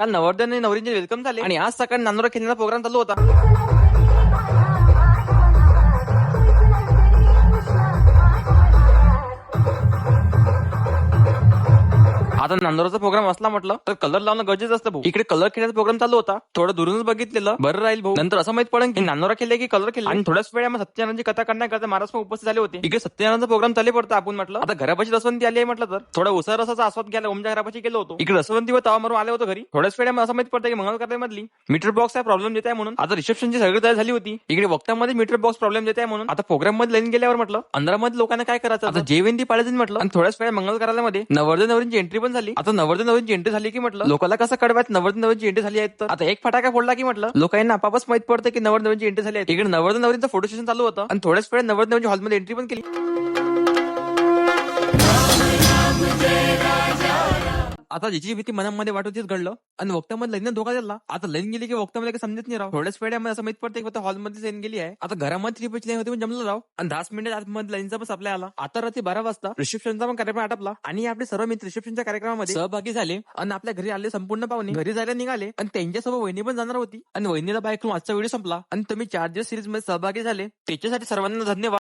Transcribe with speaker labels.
Speaker 1: काल नवरदेव आणि नवरींचे वेलकम झाले. आणि आज सकाळी नांदोरा खेळण्याचा प्रोग्राम चालू होता. आता नांदोराचा प्रोग्राम असला म्हटलं तर कलर लावणं गरजेचं असतं भाऊ. इकडे कलर खेळण्याचा प्रोग्राम चालू होता. थोडं दुरूनच बघितलेलं बरं राहील भाऊ. नंतर असं माहीत पडेल की नांदोरा खेळले की कलर खेळले. आणि थोड्याच वेळा सत्यनारायणची कथा करण्याकरता महाराज उपस्थित झाले होते. इकडे सत्यनारायणचा प्रोग्राम चालू पडतो आपण म्हटलं. आता घरापाशी रसवंती आली आहे म्हटलं तर. थोडा उसा रसाचा आस्वाद घ्यायला ओमच्या घरापाशी गेलो होतो. इकडे रसवंती व तवा मारून आले होतो घरी. थोड्याच वेळा असं माहीत पडतं की मंगल मधली मीटर बॉक्स प्रॉब्लेम देत आहे म्हणून. आता रिसेप्शनची सगळी तयार झाली होती. इकडे वक्तामध्ये मीटर बॉक्स प्रॉब्लेम देत आहे म्हणून. आता प्रोग्राममध्ये लाईन गेल्यावर म्हटलं अंधारामध्ये लोकांना काय करायचं? आता जेवेंती पाळायचं म्हटलं. आणि थोड्याच वेळा मंगल कार्यालयामध्ये नवरदेव नवरींची एंट्री पण झाली. आता नवरदेव नवरींची एंट्री झाली की म्हटलं? लोकांना कसं कळवायचं नवरदेव नवरींची एंट्री झाली आहे तर? आता एक फटाका फोडला की म्हटलं? लोकांना आपापच माहीत पडतं की नवरदेव नवरींची एंट्री झाली आहे. इकडे नवरदेव नवरींचं फोटो सेशन चालू होतं. आणि थोड्याच वेळ नवरदेव नवरींच्या हॉलमध्ये एंट्री पण केली. आता ज्याची भीती मनामध्ये वाटत होतीच घडलं. आणि वक्तामध्ये लग्न धोका दिला. आता लाईन गेली की वक्तामध्ये काही समजत नाही राव. थोड्याच वेळामध्ये असं माहीत पडतं की हॉलमध्ये लाईन गेली आहे. आता घरामध्ये थ्री पैसे लाईन होती पण जमलं राव. आणि दहा मिनिट आतमध्ये लाईनचा पण सप्लाय आला. आता रात्री बारा वाजता रिसेप्शनचा पण कार्यक्रम आटपला. आणि आपले सर्व मित्र रिसेप्शनच्या कार्यक्रमामध्ये सहभागी झाले. आणि आपल्या घरी आले संपूर्ण पाहुणे घरी जायला निघाले. आणि त्यांच्यासोबत वहिनी पण जाणार होती. आणि वहिनीला बाईक आजचा व्हिडिओ संपला. आणि तुम्ही चार दिवस सिरीजमध्ये सहभागी झाले. त्याच्यासाठी सर्वांना धन्यवाद.